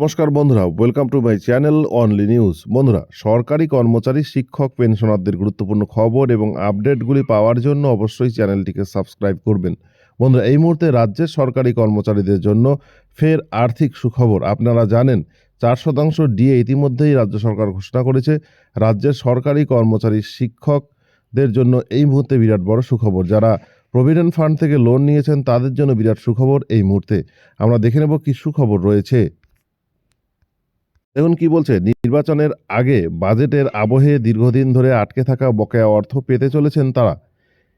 নমস্কার বন্ধুরা welcome to my channel only news বন্ধুরা, সরকারি কর্মচারী, শিক্ষক, পেনশনারদের গুরুত্বপূর্ণ খবর এবং আপডেটগুলি পাওয়ার জন্য অবশ্যই চ্যানেলটিকে সাবস্ক্রাইব করবেন। বন্ধুরা, এই মুহূর্তে রাজ্যের সরকারি কর্মচারীদের জন্য ফের আর্থিক সুখবর। আপনারা জানেন, চার শতাংশ ডিএ ইতিমধ্যেই রাজ্য সরকার ঘোষণা করেছে। রাজ্যের সরকারি কর্মচারী, শিক্ষকদের জন্য এই মুহূর্তে বিরাট বড় সুখবর। যারা প্রভিডেন্ট ফান্ড থেকে লোন নিয়েছেন, তাদের জন্য বিরাট সুখবর এই মুহূর্তে। আমরা দেখে নেব কি সুখবর রয়েছে। দেখুন কি বলছে, নির্বাচনের আগে বাজেটের আবহে দীর্ঘদিন ধরে আটকে থাকা বকেয়া অর্থ পেতে চলেছেন তারা।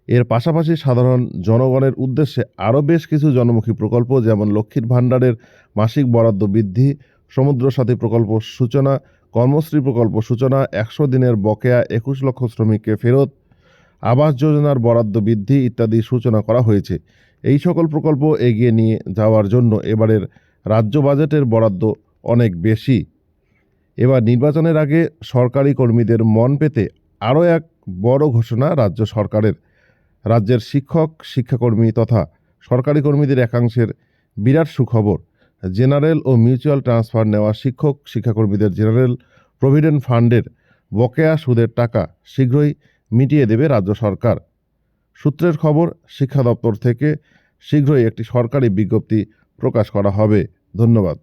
এর পাশাপাশি সাধারণ জনগণের উদ্দেশ্যে আরও বেশ কিছু জনমুখী প্রকল্প, যেমন লক্ষ্মীর ভাণ্ডারের মাসিক বরাদ্দ বৃদ্ধি সমুদ্র সাথী প্রকল্প সূচনা, কর্মশ্রী প্রকল্প সূচনা, একশো দিনের বকেয়া একুশ লক্ষ শ্রমিককে ফেরত, আবাস যোজনার বরাদ্দ বৃদ্ধি ইত্যাদি সূচনা করা হয়েছে। এই সকল প্রকল্প এগিয়ে নিয়ে যাওয়ার জন্য এবারের রাজ্য বাজেটের বরাদ্দ অনেক বেশি। এবার নির্বাচনের আগে সরকারি কর্মীদের মন পেতে আরও এক বড় ঘোষণা রাজ্য সরকারের। রাজ্যের শিক্ষক, শিক্ষাকর্মী তথা সরকারি কর্মীদের একাংশের বিরাট সুখবর। জেনারেল ও মিউচুয়াল ট্রান্সফার নেওয়া শিক্ষক, শিক্ষাকর্মীদের জেনারেল প্রভিডেন্ট ফান্ডের বকেয়া সুদের টাকা শীঘ্রই মিটিয়ে দেবে রাজ্য সরকার। সূত্রের খবর, শিক্ষা দপ্তর থেকে শীঘ্রই একটি সরকারি বিজ্ঞপ্তি প্রকাশ করা হবে। ধন্যবাদ।